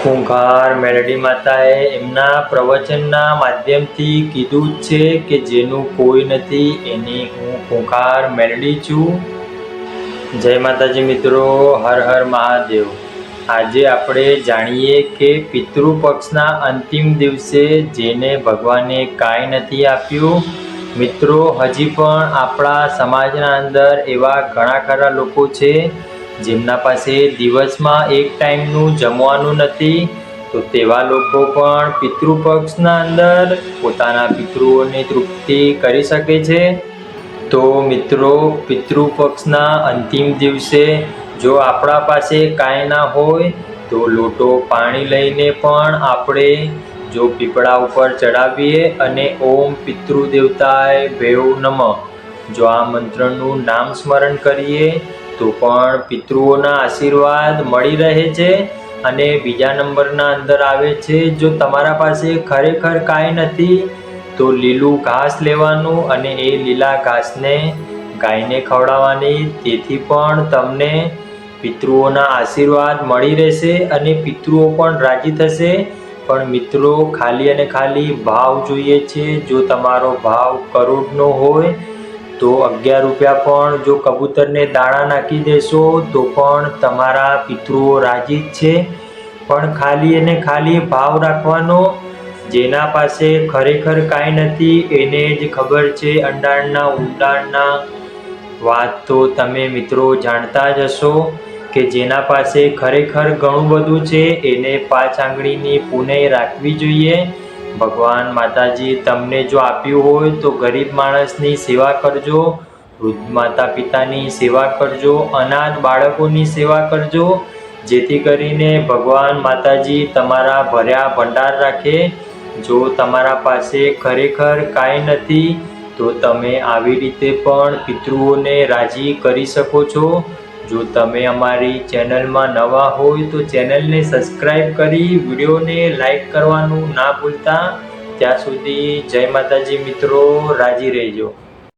ખૂંખાર મેલડી માતાએ એમના પ્રવચનના માધ્યમથી કીધું છે કે જેનું કોઈ નથી, એની હું ખૂંખાર મેલડી છું. જય માતાજી મિત્રો, હર હર મહાદેવ. આજે આપણે જાણીએ કે પિતૃપક્ષના અંતિમ દિવસે જેને ભગવાને કાંઈ નથી આપ્યું, મિત્રો, હજી પણ આપણા સમાજના અંદર એવા ઘણા ખરા લોકો છે જેમના પાસે દિવસમાં એક ટાઈમનું જમવાનું નથી, તો તેવા લોકો પણ પિતૃપક્ષના અંદર પોતાના પિતૃઓની તૃપ્તિ કરી શકે છે. તો મિત્રો, પિતૃપક્ષના અંતિમ દિવસે જો આપણા પાસે કાંઈ ના હોય, તો લોટો પાણી લઈને પણ આપણે જો પીપળા ઉપર ચડાવીએ અને ઓમ પિતૃદેવતાય ભેવ નમઃ, જો આ મંત્રનું નામ સ્મરણ કરીએ તો પણ પિતૃઓના આશીર્વાદ મળી રહે છે અને બીજા નંબરના અંદર આવે છે, જો તમારા પાસે ખરેખર કાંઈ નથી, તો લીલું ઘાસ લેવાનું અને એ લીલા ઘાસને ગાયને ખવડાવવાની. તેથી પણ તમને પિતૃઓના આશીર્વાદ મળી રહેશે અને પિતૃઓ પણ રાજી થશે. પણ મિત્રો, ખાલી અને ખાલી ભાવ જોઈએ છે. જો તમારો ભાવ કરોડનો હોય તો અગિયાર રૂપિયા પણ જો કબૂતરને દાણા નાખી દેશો, તો પણ તમારા પિતૃઓ રાજી જ છે. પણ ખાલી અને ખાલી ભાવ રાખવાનો, જેના પાસે ખરેખર કાંઈ નથી, એને જ ખબર છે અંડાણના ઊંડાણના વાત તો તમે મિત્રો જાણતા જ હશો કે જેના પાસે ખરેખર ઘણું બધું છે, એને પાંચ આંગળીની પુનઃ રાખવી જોઈએ. ભગવાન માતાજી તમને જો આપ્યું હોય તો ગરીબ માણસની સેવા કરજો, વૃદ્ધ માતા પિતાની સેવા કરજો, અનાથ બાળકોની સેવા કરજો, જેથી કરીને ભગવાન માતાજી તમારા ભર્યા ભંડાર રાખે. જો તમારા પાસે ખરેખર કાંઈ નથી, તો તમે આવી રીતે પણ પિતૃઓને રાજી કરી શકો છો. જો તમે અમારી ચેનલમાં નવા હોય તો ચેનલને સબસ્ક્રાઈબ કરી વિડીયોને લાઈક કરવાનું ના ભૂલતા. ત્યાં સુધી જય માતાજી મિત્રો, રાજી રહેજો.